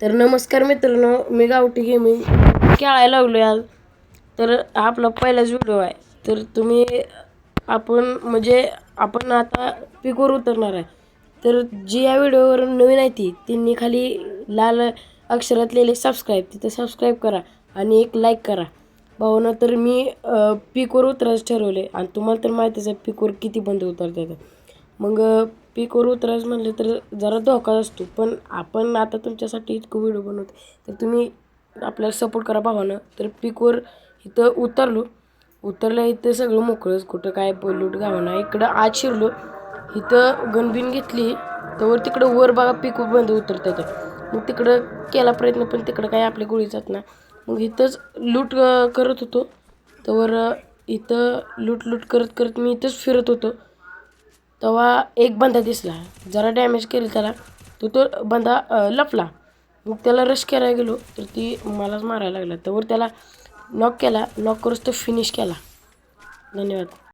तर नमस्कार मित्रांनो मी गावठी गेमिंग खेळायला लागलो आज. तर हा आपला पहिलाच व्हिडिओ आहे. तर तुम्ही आपण म्हणजे आपण आता पिकवर उतरणार आहे. तर जी या व्हिडिओवर नवीन आहे ती त्यांनी खाली लाल अक्षरात लिहिले सबस्क्राईब तिथं सबस्क्राईब करा आणि एक लाईक करा. भावना तर मी पिकवर उतरायचं ठरवले आणि तुम्हाला तर माहितीच आहे पिकवर किती बंद उतरतात मग अ, पीकवर उतरायचं म्हणलं तर जरा धोका असतो. पण आपण आता तुमच्यासाठी इतकं व्हिडिओ बनवतो तर तुम्ही आपल्याला सपोर्ट करा भावानं. तर पीकवर इथं उतरलो. उतरल्या इथं सगळं मोकळंच. कुठं काय पोल्यूट गावाना. इकडं आत शिरलो. इथं गणबिन घेतली. तर तिकडं वर बघा पीक बंद उतरतात मग तिकडं केला प्रयत्न पण तिकडं काय आपल्या गोळी जात ना मग इथंच लूट करत होतो. तर इथं लूट लूट करत करत मी इथंच फिरत होतो. तेव्हा एक बंदा दिसला. जरा डॅमेज केली त्याला. तो तो बंदा लपला. मग त्याला रश करायला गेलो. तर ती मलाच मारायला लागला. त्यावर त्याला नॉक केला. नॉक करूच तो फिनिश केला. धन्यवाद.